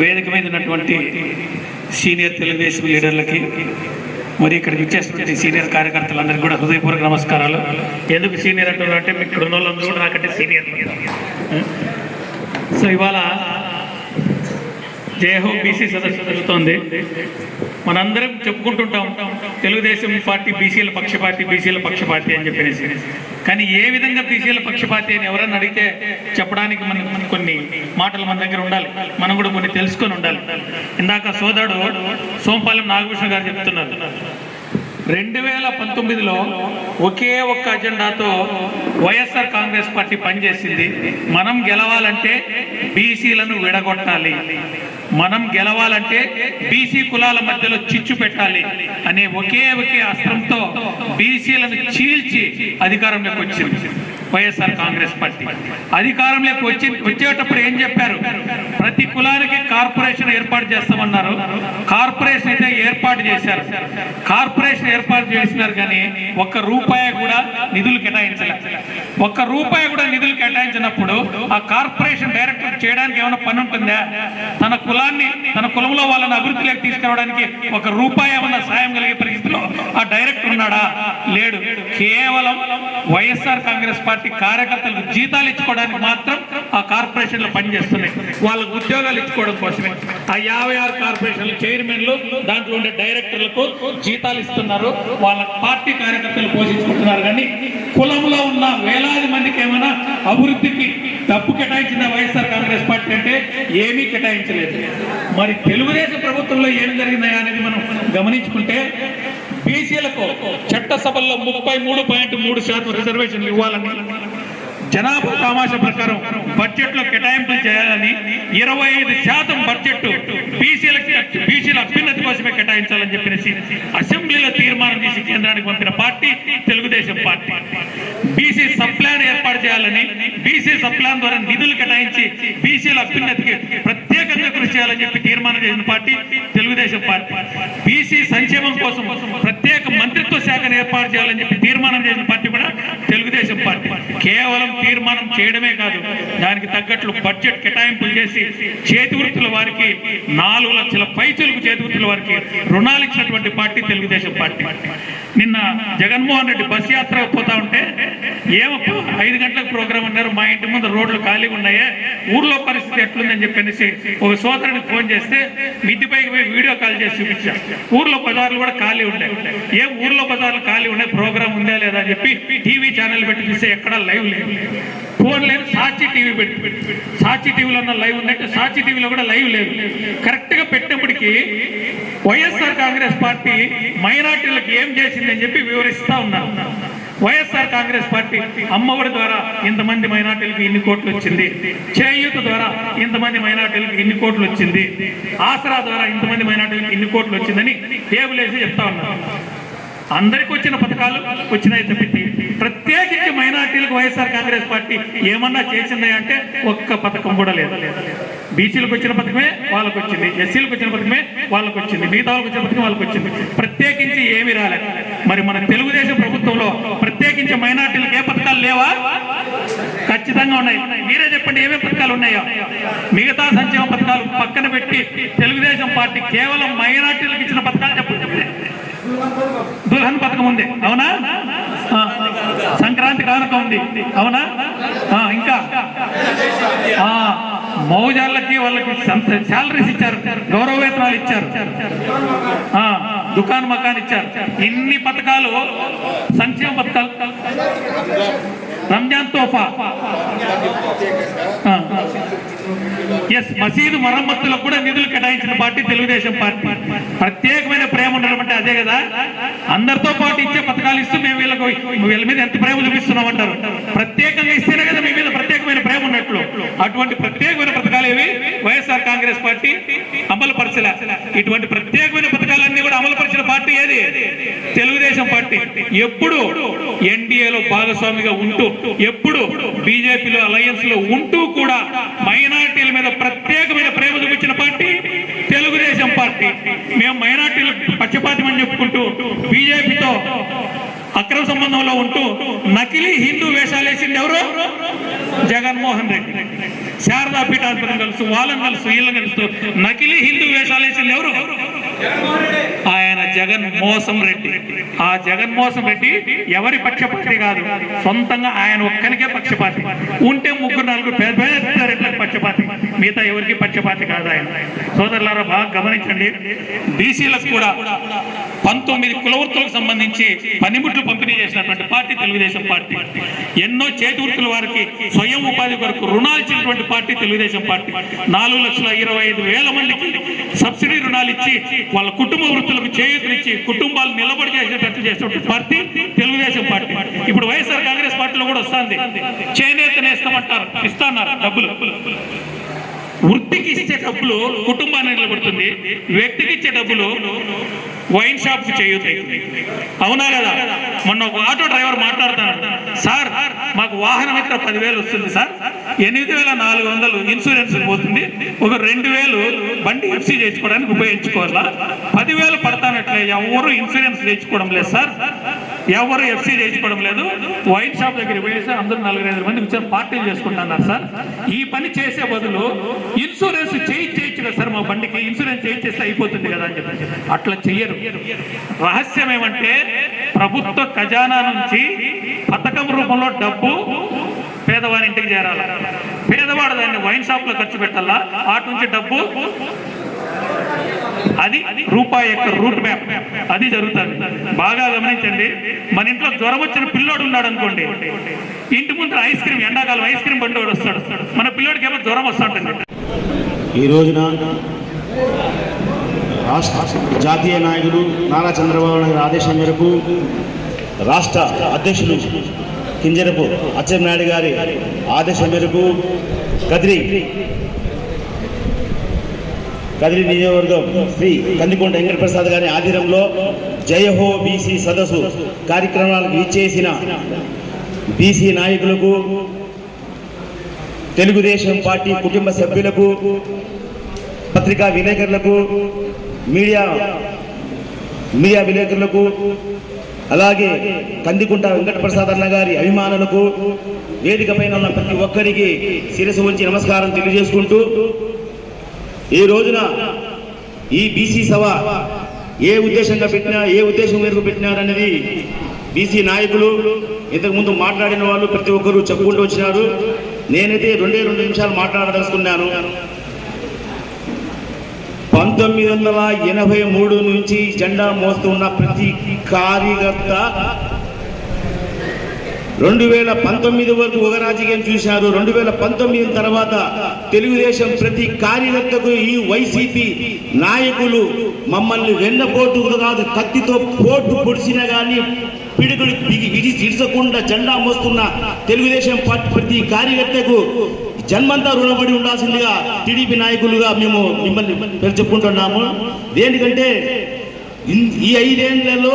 వేదిక మీద ఉన్నటువంటి సీనియర్ తెలుగుదేశం లీడర్లకి మరి ఇక్కడికి ఇచ్చేసినటువంటి సీనియర్ కార్యకర్తలందరికీ కూడా హృదయపూర్వక నమస్కారాలు. ఎందుకు సీనియర్ అంటున్నారంటే మీకు ఇక్కడ ఉన్న వాళ్ళందరూ కూడా నాకంటే సీనియర్ సో ఇవాళ జయహో బీసీ సదస్సు జరుగుతోంది. మనందరం చెప్పుకుంటుంటాం తెలుగుదేశం పార్టీ బీసీల పక్షపాతి బీసీల పక్షపాతి అని చెప్పేసి. కానీ ఏ విధంగా బీసీల పక్షపాతి అని ఎవరన్నా అడిగితే చెప్పడానికి మన కొన్ని మాటలు మన దగ్గర ఉండాలి. మనం కూడా కొన్ని తెలుసుకొని ఉండాలి. ఇందాక సోదరుడు సోంపాలెం నాగభూషణ గారు చెప్తున్నారు. రెండు వేల పంతొమ్మిదిలో ఒకే ఒక్క అజెండాతో వైఎస్ఆర్ కాంగ్రెస్ పార్టీ పనిచేసింది. మనం గెలవాలంటే బీసీలను విడగొట్టాలి. మనం గెలవాలంటే బీసీ కులాల మధ్యలో చిచ్చు పెట్టాలి అనే ఒకే ఒకే అస్త్రంతో బీసీలను చీల్చి అధికారంలోకి వచ్చింది. వైఎస్ఆర్ కాంగ్రెస్ పార్టీ. అధికారంలోకి వచ్చి వచ్చేటప్పుడు ఏం చెప్పారు? ప్రతి కులానికి కార్పొరేషన్ ఏర్పాటు చేస్తామన్నారు. కార్పొరేషన్ అయితే ఏర్పాటు చేశారు. కార్పొరేషన్ ఏర్పాటు చేసినారు కానీ ఒక్క రూపాయి కూడా నిధులు కేటాయించలేదు ఒక్క రూపాయి కూడా నిధులు కేటాయించినప్పుడు ఆ కార్పొరేషన్ డైరెక్టర్ చేయడానికి ఏమైనా పని ఉంటుందా? తన కులాన్ని తన కులంలో వాళ్ళని అభివృద్ధిలోకి తీసుకురావడానికి ఒక రూపాయి ఏమన్నా సాయం కలిగే పరిస్థితిలో ఆ డైరెక్టర్ ఉన్నాడా? లేడు. కేవలం వైఎస్ఆర్ కాంగ్రెస్ పార్టీ కార్యకర్తలకు జీతాలు ఇచ్చుకోవడానికి మాత్రం ఆ కార్పొరేషన్లు పనిచేస్తున్నాయి. వాళ్ళకు ఉద్యోగాలు ఇచ్చుకోవడం కోసమే. ఆ యాభై ఆరు కార్పొరేషన్ల చైర్మన్లు దాంట్లో ఉండే డైరెక్టర్లకు జీతాలు ఇస్తున్నారు. వాళ్ళ పార్టీ కార్యకర్తలు పోషించుకుంటున్నారు. కానీ కులంలో ఉన్న వేలాది మందికి ఏమైనా అభివృద్ధికి డబ్బు కేటాయించిన వైఎస్ఆర్ కాంగ్రెస్ పార్టీ అంటే ఏమీ కేటాయించలేదు. మరి తెలుగుదేశం ప్రభుత్వంలో ఏం జరిగిందా అనేది మనం గమనించుకుంటే బీసీలకు చట్టసభల్లో ముప్పై మూడు పాయింట్ మూడు శాతం రిజర్వేషన్లు ఇవ్వాలని జనాభా తమాష ప్రకారం బడ్జెట్లో కేటాయింపులు చేయాలని ఇరవై ఐదు శాతం బడ్జెట్ బీసీలకి బీసీల అభ్యున్నతి కోసమే కేటాయించాలని చెప్పేసి అసెంబ్లీలో తీర్మానం చేసి కేంద్రానికి పంపిన party Telugu Desam party. BC sub plan ఏర్పాటు చేయాలని బీసీ సబ్ ప్లాన్ ద్వారా నిధులు కేటాయించి బీసీల అభ్యున్నతికి ప్రత్యేకంగా కృషి చేయాలని చెప్పి తీర్మానం చేసిన పార్టీ తెలుగుదేశం పార్టీ. బీసీ సంక్షేమం కోసం మంత్రిత్వ శాఖను ఏర్పాటు చేయాలని చెప్పి తీర్మానం చేసిన పార్టీ కూడా తెలుగుదేశం పార్టీ. కేవలం తీర్మానం చేయడమే కాదు దానికి తగ్గట్లు బడ్జెట్ కేటాయింపులు చేసి చేతి వృత్తుల వారికి నాలుగు లక్షల పైచులకు చేతి వృత్తుల వారికి రుణాలు ఇచ్చినటువంటి పార్టీ తెలుగుదేశం పార్టీ. నిన్న జగన్మోహన్ రెడ్డి బస్ యాత్ర పోతా ఉంటే ఏమప్ప ఐదు గంటలకు ప్రోగ్రామ్ అన్నారు? మా ఇంటి ముందు రోడ్లు ఖాళీగా ఉన్నాయా? ఊర్లో పరిస్థితి ఎట్లుందని చెప్పనేసి ఒక సోదరుడికి ఫోన్ చేస్తే మిద్దిపైకి పోయి వీడియో కాల్ చేసి చూపించా. ఊర్లో బజార్లు కూడా ఖాళీ ఉన్నాయి. ఏం ఊర్లో బజార్లు ఖాళీ ఉన్నాయి? ప్రోగ్రామ్ ఉందా లేదా అని చెప్పి టీవీ ఛానల్ పెట్టి చూస్తే ఎక్కడా లైవ్ లేదు. ఫోన్ లేదు సాక్షి టీవీ పెట్టి. సాక్షి టీవీలో ఉన్న లైవ్ ఉందంటే సాక్షి టీవీలో కూడా లైవ్ లేదు. కరెక్ట్గా పెట్టినప్పటికీ వైఎస్ఆర్ కాంగ్రెస్ పార్టీ మైనార్టీలకు ఏం చేసిందని చెప్పి వివరిస్తా ఉన్నారు. వైఎస్ఆర్ కాంగ్రెస్ పార్టీ అమ్మఒడి ద్వారా ఇంతమంది మైనార్టీలకు ఇన్ని కోట్లు వచ్చింది. చేయూత ద్వారా ఇంతమంది మైనార్టీలకు ఇన్ని కోట్లు వచ్చింది. ఆసరా ద్వారా ఇంతమంది మైనార్టీలకు ఇన్ని కోట్లు వచ్చిందని టేబుల్ వేసి చెప్తా ఉన్నారు. అందరికి వచ్చిన పథకాలు వచ్చినాయి తప్పితే ప్రత్యేక మైనార్టీలకు వైఎస్ఆర్ కాంగ్రెస్ పార్టీ ఏమన్నా చేసిందా అంటే ఒక్క పథకం కూడా లేదు. బీసీలకు వచ్చిన పథకమే వాళ్ళకు వచ్చింది. ఎస్సీలకు వచ్చిన పథకమే వాళ్ళకు వచ్చింది. మిగతా వాళ్ళకి వచ్చిన పథకం వాళ్ళకి వచ్చింది. ప్రత్యేకించి ఏమి రాలేదు. మరి మన తెలుగుదేశం ప్రభుత్వంలో ప్రత్యేకించి మైనార్టీలకు ఏ పథకాలు లేవా? ఖచ్చితంగా ఉన్నాయి. మీరే చెప్పండి ఏమేమి పథకాలు ఉన్నాయో. మిగతా సంక్షేమ పథకాలు పక్కన పెట్టి తెలుగుదేశం పార్టీ కేవలం మైనార్టీలకు ఇచ్చిన పథకాలు చెప్పండి. దుల్హన్ పథకం ఉంది. అవునా? సంక్రాంతి కానుక ఉంది అవునా ఇంకా. మౌజార్లకి మౌజాళ్ళకి వాళ్ళకి శాలరీస్ ఇచ్చారు. గౌరవ వేతనాలు ఇచ్చారు. ఆ, దుకాన్ మకాన్ ఇచ్చారు. ఇన్ని పథకాలు? సంక్షేమ పథకాలు. రంజాన్ తోఫా. ఎస్ మసీదు మరమ్మతులకు కూడా నిధులు కేటాయించిన పార్టీ తెలుగుదేశం పార్టీ. ప్రత్యేకమైన ప్రేమ ఉండడం అదే కదా? అందరితో పాటు ఇచ్చే పథకాలు ఇస్తూ మేము వీళ్ళకు వీళ్ళ మీద ఎంత ప్రేమ చూపిస్తున్నాం అంటారు. ప్రత్యేకంగా ఇస్తేనే కదా మీ మీద ప్రత్యేకమైన ప్రేమ ఉన్నట్లు. అటువంటి ప్రత్యేకమైన పథకాలు ఏవి? వైఎస్ఆర్ కాంగ్రెస్ పార్టీ అమలుపరచలే ఇటువంటి ప్రత్యేకమైన పథకాలన్నీ కూడా అమలు పరిచిన పార్టీ ఏది? తెలుగుదేశం పార్టీ. ఎప్పుడు ఎన్డీఏలో భాగస్వామిగా ఉంటూ ఎప్పుడు బీజేపీలో అలయన్స్లో ఉంటూ కూడా మైనార్టీల మీద ప్రత్యేకమైన ప్రేమ చూపించిన పార్టీ అని చెప్పుకుంటూ బీజేపీతో అక్రమ సంబంధంలో ఉంటూ నకిలీ హిందూ వేషాలు వేసింది ఎవరు? జగన్మోహన్ రెడ్డి. శారదా పీఠాధిపతిని కలుస్తూ వాళ్ళని కలుస్తూ వీళ్ళని కలుస్తూ నకిలీ హిందూ వేషాలు వేసింది ఎవరు? ఆయన జగన్ మోసం రెడ్డి. ఆ జగన్ మోసం రెడ్డి ఎవరి పక్షపాతి కాదు. సొంతంగా ఆయన ఒక్కరికే పక్షపాతి. ఉంటే ముగ్గురు నలుగురు పెద్ద పెద్ద రెడ్లకు పక్షపాతి. మిగతా ఎవరికి పక్షపాతి కాదు ఆయన. సోదరులారా బాగా గమనించండి. బీసీలకు కూడా పంతొమ్మిది కులవృత్తులకు సంబంధించి పనిముట్లు పంపిణీ చేసినటువంటి పార్టీ తెలుగుదేశం పార్టీ. ఎన్నో చేతి వృత్తుల వారికి స్వయం ఉపాధి కొరకు రుణాలు ఇచ్చినటువంటి పార్టీ తెలుగుదేశం పార్టీ. నాలుగు లక్షల ఇరవై ఐదు వేల మందికి సబ్సిడీ రుణాలు ఇచ్చి వాళ్ళ కుటుంబ వృత్తులకు చేయూతనిచ్చి కుటుంబాలు నిలబడి చేసేటట్టు చేసినటువంటి పార్టీ తెలుగుదేశం పార్టీ. ఇప్పుడు వైఎస్ఆర్ కాంగ్రెస్ పార్టీలో కూడా వస్తుంది. చేనేత నేస్తామంటారు. ఇస్తాన్నారు డబ్బులు. వృత్తికి ఇచ్చే డబ్బులు కుటుంబాన్ని నిలబడుతుంది. వ్యక్తికి ఇచ్చే డబ్బులు వైన్ షాప్కు అవునా కదా మొన్న ఒక ఆటో డ్రైవర్ మాట్లాడుతున్నాడు సార్ మాకు వాహనం అయితే పదివేలు వస్తుంది సార్. ఎనిమిది వేల నాలుగు వందలు ఇన్సూరెన్స్ పోతుంది. ఒక రెండు వేలు బండి ఎఫ్సీ చేయించుకోవడానికి ఉపయోగించుకోవాలా? పదివేలు పడతానట్లే ఎవరు ఇన్సూరెన్స్ చేయించుకోవడం లేదు సార్. ఎవరు ఎఫ్సీ చేయించుకోవడం లేదు. వైన్ షాప్ దగ్గర పోయేసి అందరూ నలుగురు ఐదు మంది కూర్చొని పార్టీలు చేసుకుంటున్నారు సార్. ఈ పని చేసే బదులు ఇన్సూరెన్స్ చేయించేయచ్చు కదా సార్ మా బండికి. ఇన్సూరెన్స్ చేయించేస్తే అయిపోతుంది కదా అని చెప్పి అట్లా చెయ్యరు. రహస్యం ఏమంటే ప్రభుత్వ ఖజానా నుంచి పథకం రూపంలో డబ్బు పేదవారి ఇంటికి చేరాలి. పేదవాడు దాన్ని వైన్ షాప్లో ఖర్చు పెట్టాలా? అటు నుంచి డబ్బు అది రూపాయి యొక్క రూట్ మ్యాప్. అది జరుగుతుంది. బాగా గమనించండి. మన ఇంట్లో జ్వరం వచ్చిన పిల్లోడు ఉన్నాడు అనుకోండి. ఇంటి ముందు ఐస్ క్రీమ్ ఎండాకాలం ఐస్ క్రీమ్ బండి వస్తాడు. మన పిల్లోడికి ఏమో జ్వరం వస్తుంటుంది. ఈ రోజున రాష్ట్ర జాతీయ నాయకుడు నారా చంద్రబాబు నాయుడు ఆదేశం మేరకు రాష్ట్ర అధ్యక్షులు కింజరపు అచ్చెన్నాయుడు గారి ఆదేశం మేరకు కదిరి కదిరి నియోజకవర్గం శ్రీ కందికొండ వెంకటప్రసాద్ గారి ఆధీనంలో జయహో బీసీ సదస్సు కార్యక్రమాలకు ఇచ్చేసిన బీసీ నాయకులకు తెలుగుదేశం పార్టీ కుటుంబ సభ్యులకు పత్రికా విలేకరులకు మీడియా మీడియా విలేకరులకు అలాగే కందికుంట వెంకటప్రసాద్ అన్న గారి అభిమానులకు వేదిక పైన ఉన్న ప్రతి ఒక్కరికి శిరసు ఉంచి నమస్కారం తెలియజేసుకుంటూ ఈ రోజున ఈ బీసీ సభ ఏ ఉద్దేశంగా పెట్టినా ఏ ఉద్దేశం మేరకు పెట్టినారనేది బీసీ నాయకులు ఇంతకుముందు మాట్లాడిన వాళ్ళు ప్రతి ఒక్కరూ చెప్పుకుంటూ వచ్చినారు. నేనైతే రెండే రెండు నిమిషాలు మాట్లాడదలుచుకున్నాను. పంతొమ్మిది వందల ఎనభై మూడు నుంచి జెండా మోస్తున్న ప్రతి కార్యకర్త రెండు వేల పంతొమ్మిది వరకు ఒక రాజకీయం చూశారు. రెండు వేల పంతొమ్మిది తర్వాత తెలుగుదేశం ప్రతి కార్యకర్తకు ఈ వైసీపీ నాయకులు మమ్మల్ని వెన్నపోటు కాదు కత్తితో పోటు పొడిచినా కానీ పిడుగులు విడిచకుండా జెండా మోస్తున్న తెలుగుదేశం పార్టీ ప్రతి కార్యకర్తకు జన్మంతా రుణపడి ఉండాల్సిందిగా టీడీపీ నాయకులుగా మేము మిమ్మల్ని చెప్పుకుంటున్నాము దేనికంటే ఈ ఐదేళ్ళలో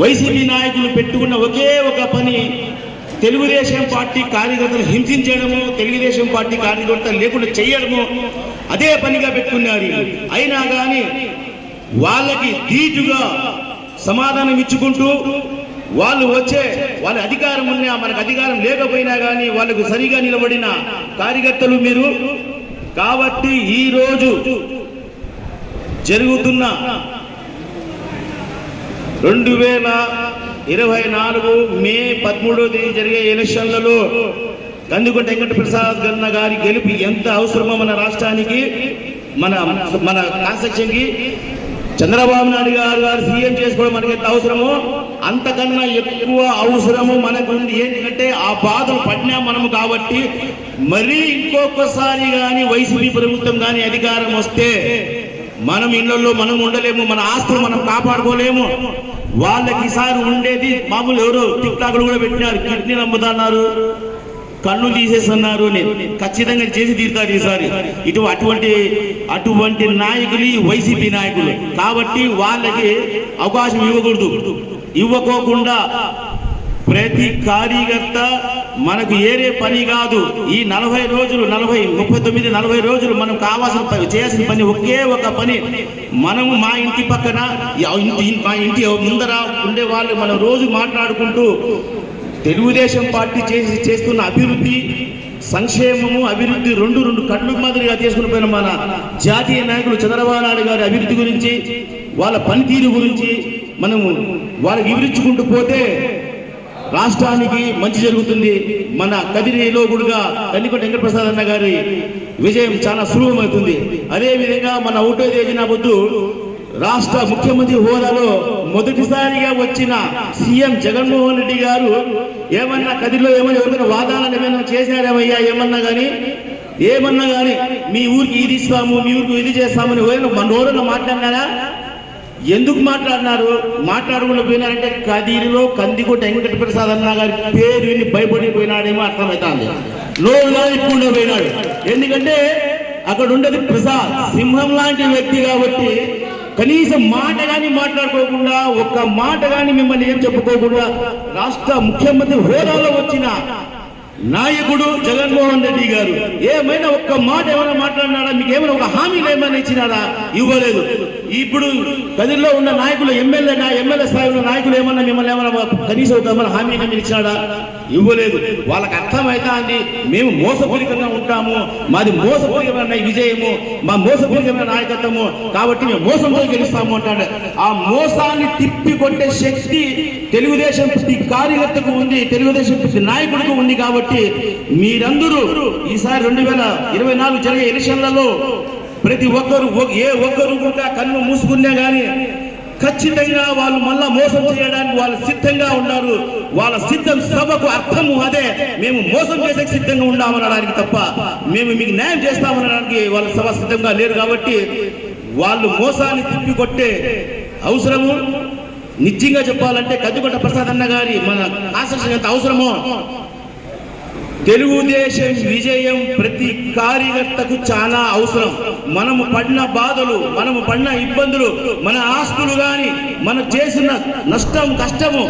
వైసీపీ నాయకులు పెట్టుకున్న ఒకే ఒక పని తెలుగుదేశం పార్టీ కార్యకర్తలు హింసించడము తెలుగుదేశం పార్టీ కార్యకర్తలు లేకుండా చేయడము అదే పనిగా పెట్టుకున్నారు. అయినా కానీ వాళ్ళకి ధీటుగా సమాధానం ఇచ్చుకుంటూ వాళ్ళు వచ్చే వాళ్ళ అధికారం ఉన్నా మనకు అధికారం లేకపోయినా కానీ వాళ్ళకు సరిగా నిలబడిన కార్యకర్తలు మీరు. కాబట్టి ఈరోజు జరుగుతున్న రెండు వేల ఇరవై నాలుగు మే పదమూడో తేదీ జరిగే ఎలక్షన్లలో కందుకుంట వెంకట ప్రసాద్ గన్న గారి గెలుపు ఎంత అవసరమో మన రాష్ట్రానికి మన మన కాన్స్ట్రక్షన్కి చంద్రబాబు నాయుడు గారు గారు సీఎం చేసుకోవడం మనకి ఎంత అవసరమో అంతకన్నా ఎక్కువ అవసరము మనకు ఉంది ఏంటంటే ఆ బాధలు పడినా మనము కాబట్టి మరీ ఇంకొకసారి కానీ వైసీపీ ప్రభుత్వం కానీ అధికారం వస్తే మనం ఇళ్ళలో మనం ఉండలేము మన ఆస్తులు మనం కాపాడుకోలేము. వాళ్ళకి ఈసారి ఉండేది మామూలు ఎవరు టిక్టాక్లు కూడా పెట్టినారు. కిడ్నీ నమ్ముతున్నారు కళ్ళు తీసేస్తున్నారు అని ఖచ్చితంగా చేసి తీరుతారు ఈసారి. ఇటు అటువంటి అటువంటి నాయకులు వైసీపీ నాయకులు. కాబట్టి వాళ్ళకి అవకాశం ఇవ్వకూడదు. ఇవ్వకోకుండా ప్రతి కార్యకర్త మనకు ఏరే పని కాదు. ఈ నలభై రోజులు నలభై ముప్పై తొమ్మిది నలభై రోజులు మనం కావాల్సిన పని చేయాల్సిన పని ఒకే ఒక పని. మనము మా ఇంటి పక్కన మా ఇంటి ముందర ఉండే వాళ్ళు మనం రోజు మాట్లాడుకుంటూ తెలుగుదేశం పార్టీ చేసి చేస్తున్న అభివృద్ధి సంక్షేమము అభివృద్ధి రెండు రెండు కళ్ళు మాదిరిగా తీసుకుని పోయిన మన జాతీయ నాయకులు చంద్రబాబు నాయుడు గారి అభివృద్ధి గురించి వాళ్ళ పనితీరు గురించి మనము వాళ్ళకి వివరించుకుంటూ పోతే రాష్ట్రానికి మంచి జరుగుతుంది. మన కదిరిలో కూడా కన్నికొండ వెంకటప్రసాద్ అన్న గారి విజయం చాలా సులభమవుతుంది. అదేవిధంగా మన ఒకటో తేదీన పొద్దు రాష్ట్ర ముఖ్యమంత్రి హోదాలో మొదటిసారిగా వచ్చిన సీఎం జగన్మోహన్ రెడ్డి గారు ఏమన్నా కదిలో ఏమైనా ఎవరికైనా వాదాలను ఏమైనా చేశారేమయ్యా? ఏమన్నా కానీ ఏమన్నా కానీ మీ ఊరికి ఇది ఇస్తాము మీ ఊరికి ఇది చేస్తామని ఎవరైనా మన నోరులో మాట్లాడినారా? ఎందుకు మాట్లాడినారు? మాట్లాడకుండా పోయినారంటే కదిరిలో కందికోట వెంకట ప్రసాద్ అన్న గారి పేరు విని భయపడిపోయినాడేమో అర్థమవుతుంది నోరుగా ఇప్పుడు పోయినాడు. ఎందుకంటే అక్కడ ఉండేది ప్రసాద్. సింహం లాంటి వ్యక్తి కాబట్టి కనీసం మాట కానీ మాట్లాడుకోకుండా ఒక్క మాట కానీ మిమ్మల్ని ఏం చెప్పుకోకుండా రాష్ట్ర ముఖ్యమంత్రి హోదాలో వచ్చిన నాయకుడు జగన్మోహన్ రెడ్డి గారు ఏమైనా ఒక్క మాట ఏమైనా మాట్లాడినాడా? మీకు ఏమైనా ఒక హామీలు ఏమైనా ఇచ్చినారా ఇవ్వలేదు. ఇప్పుడు గదిలో ఉన్న నాయకులు ఎమ్మెల్యే ఎమ్మెల్యే స్థాయిలో నాయకులు ఏమన్నా మిమ్మల్ని ఏమైనా కనీసం ఒక ఏమైనా హామీ ఏమైనా ఇచ్చినాడా? ఇవ్వలేదు. వాళ్ళకి అర్థమైతా అండి మేము మోసపూరితంగా ఉంటాము. మాది మోసపూరితమైన విజయము మా మోసపూరితమైన నాయకత్వము. కాబట్టి మేము మోసంతో గెలుస్తాము అంటాడు. ఆ మోసాన్ని తిప్పి కొట్టే శక్తి తెలుగుదేశం ప్రతి కార్యకర్తకు ఉంది తెలుగుదేశం ప్రతి నాయకుడికి ఉంది కాబట్టి మీరందరూ ఈసారి రెండు వేల ఇరవై నాలుగు జరిగే ఎలక్షన్లలో ప్రతి ఒక్కరు ఒ- ఏ ఒక్కరు కూడా కన్ను మూసుకున్నా కానీ ఖచ్చితంగా వాళ్ళు మళ్ళా మోసం చేయడానికి వాళ్ళు సిద్ధంగా ఉన్నారు. వాళ్ళ సిద్ధం సభకు అర్థము అదే. మేము మోసం చేసే సిద్ధంగా ఉన్నామనడానికి తప్ప మేము మీకు న్యాయం చేస్తామనడానికి వాళ్ళ సభ సిద్ధంగా లేరు కాబట్టి వాళ్ళు మోసాన్ని తిప్పికొట్టే అవసరము. నిత్యంగా చెప్పాలంటే కద్దుకొట్ట ప్రసాద్ అన్న గారి మన కాన్స్టిట్యూషన్ ఎంత అవసరమో? తెలుగుదేశం విజయం ప్రతి కార్యకర్తకు చాలా అవసరం. మనము పడిన బాధలు మనము పడిన ఇబ్బందులు మన ఆస్తులు గాని మనం చేసిన నష్టం కష్టము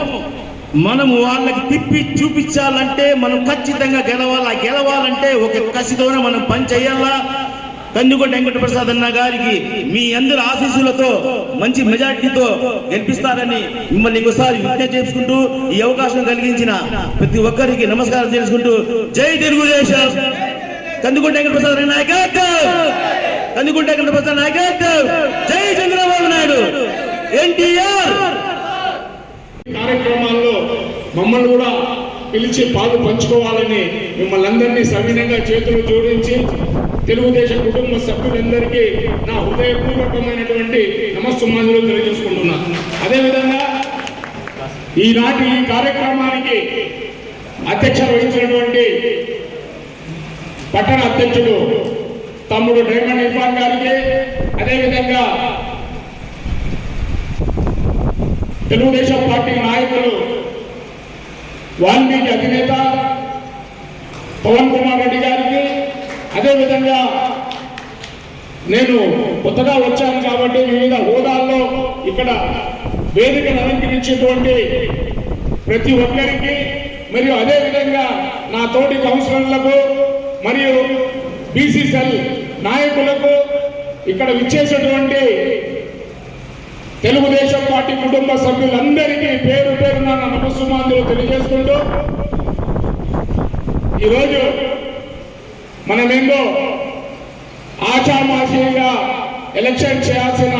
మనము వాళ్ళకి తిప్పి చూపించాలంటే మనం ఖచ్చితంగా గెలవాలా? గెలవాలంటే ఒక కసితోనే మనం పని చేయాలా? కందుకొండ వెంకటప్రసాద్ అన్న గారికి మీ అందరి ఆశీస్సులతో మంచి మెజార్టీతో గెలిపిస్తారని మిమ్మల్ని ఇంకోసారి విజ్ఞప్తి చేసుకుంటూ ఈ అవకాశం కలిగించిన ప్రతి ఒక్కరికి నమస్కారం చేసుకుంటూ జై తెలుగుదేశం. కందుకొండ వెంకటప్రసాద్ అన్న నాయకత్వం. కందుకొండ వెంకటప్రసాద్ నాయకత్వం. జై చంద్రబాబు నాయుడు. ఎన్టీఆర్. కార్యక్రమాల్లో మమ్మల్ని కూడా పిలిచి పాలు పంచుకోవాలని మిమ్మల్ని అందరినీ సవినంగా చేతులు జోడించి తెలుగుదేశం కుటుంబ సభ్యులందరికీ నా హృదయపూర్వకమైనటువంటి నమస్సుమానులు తెలియజేసుకుంటున్నాను అదేవిధంగా ఈనాటి ఈ కార్యక్రమానికి అధ్యక్ష వహించినటువంటి పట్టణ అధ్యక్షుడు తమ్ముడు డైమండ్ ఇర్ఫాన్ గారికి అదేవిధంగా తెలుగుదేశం పార్టీ నాయకులు వాల్మీకి అధినేత పవన్ కుమార్ రెడ్డి గారికి. అదేవిధంగా నేను కొత్తగా వచ్చాను కాబట్టి వివిధ హోదాల్లో ఇక్కడ వేదికను అలంకరించేటువంటి ప్రతి ఒక్కరికి మరియు అదేవిధంగా నా తోటి కౌన్సిలర్లకు మరియు బీసీసీఎల్ నాయకులకు ఇక్కడ విచ్చేసినటువంటి తెలుగు కుటుంబ సభ్యులందరికీ పేరు పేరున నా నమస్సుమాంతులు తెలియజేసుకుంటూ ఈరోజు మనమేందో ఆచామాషిగా ఎలక్షన్ చేయాల్సిన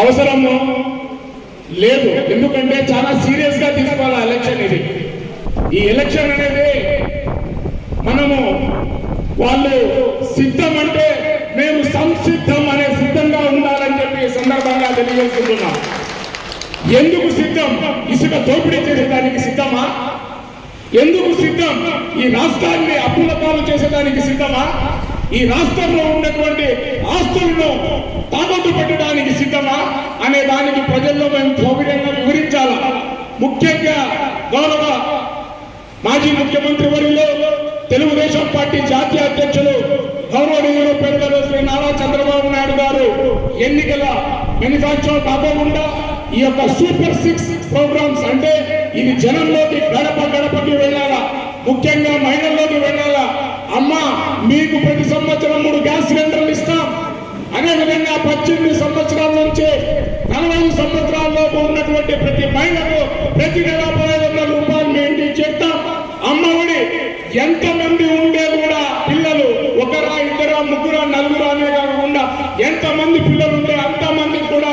అవసరము లేదు. ఎందుకంటే చాలా సీరియస్గా తీసుకోవాలి ఎలక్షన్ ఇది. ఈ ఎలక్షన్ అనేది మనము వాళ్ళు సిద్ధం అంటే మేము సంసిద్ధం అనే సిద్ధంగా ఉండాలని చెప్పి ఈ సందర్భంగా తెలియజేసుకుంటున్నాం ఎందుకు సిద్ధం? ఇసుక దోపిడీ చేసేదానికి సిద్ధమా? ఎందుకు సిద్ధం? ఈ రాష్ట్రాన్ని అప్పుల పాలు చేసేదానికి సిద్ధమా? ఈ రాష్ట్రంలో ఉన్నటువంటి ఆస్తులను తాకట్టు పెట్టడానికి సిద్ధమా? అనే దానికి ప్రజల్లో మేము సౌకర్యంగా వివరించాలా? ముఖ్యంగా గౌరవ మాజీ ముఖ్యమంత్రి వరిలో తెలుగుదేశం పార్టీ జాతీయ అధ్యక్షులు గౌరవనీయులు పెద్దలు శ్రీ నారా చంద్రబాబు నాయుడు గారు ఎన్నికల మేనిఫెస్టో కాకుండా ఈ యొక్క సూపర్ సిక్స్ ప్రోగ్రామ్స్ అంటే ఇది జనంలోకి గడప గడపకి వెళ్ళాలా? ముఖ్యంగా మహిళల్లోకి వెళ్ళాలా? అమ్మా మీకు ప్రతి సంవత్సరం మూడు గ్యాస్ సిలిండర్లు ఇస్తాం. అదేవిధంగా పద్దెనిమిది సంవత్సరాల నుంచి నలభై సంవత్సరాల్లోపు ఉన్నటువంటి ప్రతి మహిళకు ప్రతి నెల పదహైదు వందల రూపాయలు మీ ఇంటికి చేస్తాం అమ్మఒడి ఎంతమంది ఉండే కూడా పిల్లలు ఒకరా ఇద్దరా ముగ్గురా నలుగురా అనే కాకుండా ఎంతమంది పిల్లలు ఉంటే అంతమందికి కూడా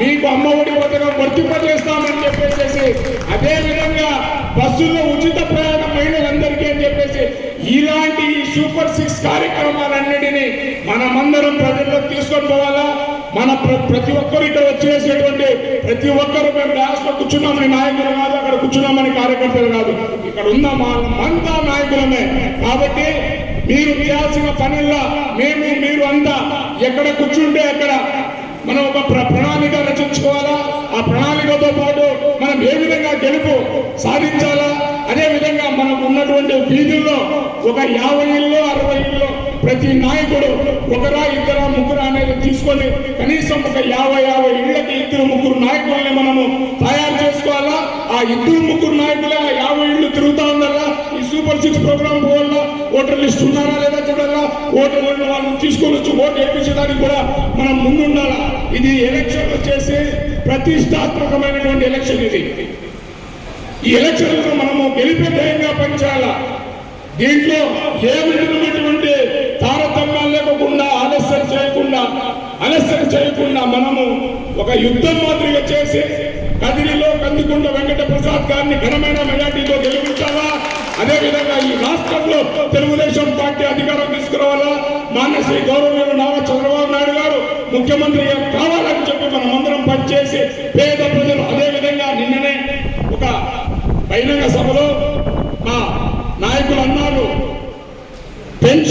మీకు అమ్మఒడి పథకం వర్తింపజేస్తామని చెప్పేసి అదే విధంగా బస్సుల్లో ఉచిత ప్రయాణం మహిళలందరికీ అని చెప్పేసి ఇలాంటి ఈ సూపర్ సిక్స్ కార్యక్రమాలన్నిటినీ మనమందరం ప్రజల్లో తీసుకొని పోవాలా? మన ప్ర- ప్రతి ఒక్కరు ఇక్కడ వచ్చేసేటువంటి ప్రతి ఒక్కరు మేము డాన్స్లో కూర్చున్నామని నాయకులు కాదు అక్కడ కూర్చున్నామని కార్యకర్తలు కాదు. ఇక్కడ ఉన్న మనమంతా నాయకులమే. కాబట్టి మీరు చేయాల్సిన పనుల్లో మేము మీరు అంతా ఎక్కడ కూర్చుంటే అక్కడ మనం ఒక ప్ర- ప్రణాళిక రచించుకోవాలా? ఆ ప్రణాళికతో పాటు మనం ఏ విధంగా గెలుపు సాధించాలా? అదే విధంగా మనకు ఉన్నటువంటి వీధుల్లో ఒక యాభై ఇళ్ళు అరవై ఇళ్ళు ప్రతి నాయకుడు ఒకరా ఇద్దరా ముగ్గురు అనేది తీసుకొని కనీసం ఒక యాభై యాభై ఇళ్ళకి ఇద్దరు ముగ్గురు నాయకుల్ని మనము తయారు చేసుకోవాలా? ఆ ఇద్దరు ముగ్గురు నాయకులే ఆ యాభై ఇళ్ళు తిరుగుతా ఉండాలా? ఈ సూపర్ సిక్స్ ప్రోగ్రామ్ పోవాలా? ఓటర్ లిస్ట్ ఉన్నారా లేదా చూడాలా? ఓటర్ ఉన్న వాళ్ళని తీసుకొని వచ్చి ఓటు వేయించడానికి కూడా మనం ముందుండాలా? ఇది ఎలక్షన్ వచ్చేసి ప్రతిష్టాత్మకమైనటువంటి ఎలక్షన్ ఇది. ఈ ఎలక్షన్లో మనము గెలిపే ధైర్యంగా పనిచేయాలా? దీంట్లో ఏ విధమైనటువంటి తారతమ్యాలు లేకుండా ఆలస్యం చేయకుండా ఆలస్యం చేయకుండా మనము ఒక యుద్ధం మాదిరిగా చేసి కదిరిలో కందికొండ వెంకట ప్రసాద్ గారిని ఘనమైన మెజార్టీతో గెలిపించాలా? అదే విధంగా ఈ రాష్ట్రంలో తెలుగుదేశం పార్టీ అధికారం తీసుకురావాలా? మాన్య శ్రీ గౌరవనీయులు నారా చంద్రబాబు నాయుడు గారు ముఖ్యమంత్రి కావాలని చెప్పి మనం అందరం పనిచేసి పేద ప్రజలు అదే విధంగా నిన్ననే ఒక బహిరంగ సభలో మా నాయకులు అన్నారు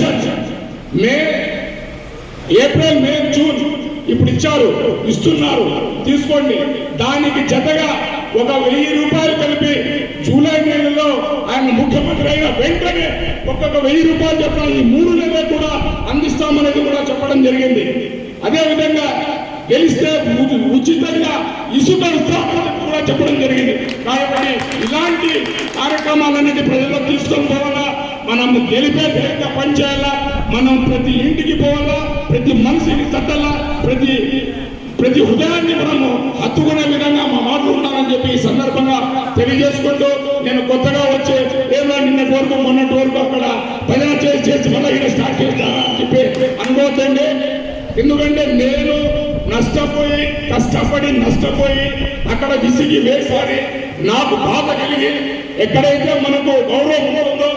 pension May April May June ఇప్పుడు ఇచ్చారు ఇస్తున్నారు. తీసుకోండి. దానికి జతగా ఒక వెయ్యి రూపాయలు కలిపి జూలై నెలలో ఆయన ముఖ్యమంత్రి అయిన వెంటనే ఒక్కొక్క వెయ్యి రూపాయలు చెప్పిన ఈ మూడు నెలలు కూడా అందిస్తామనేది కూడా చెప్పడం జరిగింది. అదే విధంగా గెలిస్తే ఉచితంగా ఇసుక ఇస్తామని కూడా చెప్పడం జరిగింది. కాబట్టి ఇలాంటి కార్యక్రమాలన్నిటి ప్రజల్లో తీసుకొని పోవాలా మనం గెలిపే ధైర్యంగా పనిచేయాలా మనం ప్రతి ఇంటికి పోవాలా? ప్రతి మనిషికి తట్టాలా? ప్రతి ప్రతి హృదయాన్ని మనము హత్తుకునే విధంగా మా మాటలు ఉండాలని చెప్పి ఈ సందర్భంగా తెలియజేసుకుంటూ నేను కొత్తగా వచ్చే ఏదో నిన్నటి వరకు మొన్నటి వరకు అక్కడ ప్రజా చేసి చేసి మళ్ళీ ఇక్కడ స్టార్ట్ చేస్తానని చెప్పి అనుకోవద్దండి. ఎందుకంటే నేను నష్టపోయి కష్టపడి నష్టపోయి అక్కడ విసిగి వేసారి నాకు బాధ కలిగి ఎక్కడైతే మనకు గౌరవం ఉందో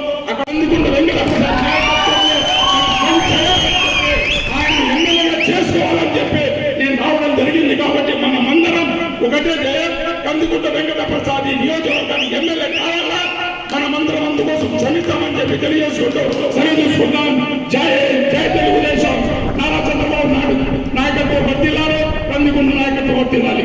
కందుకుంట వెంకట ప్రసాద్ ఈ నియోజకవర్గానికి ఎమ్మెల్యే కావాలా? మనమందరం అందుకోసం శ్రమిస్తామని చెప్పి తెలియజేసుకుంటూ సరి చూసుకుందాం జై జై తెలుగుదేశం. నారా చంద్రబాబు నాయుడు నాయకత్వం వర్తిల్లాలి కందుకుంట నాయకత్వం వర్తిల్లాలి.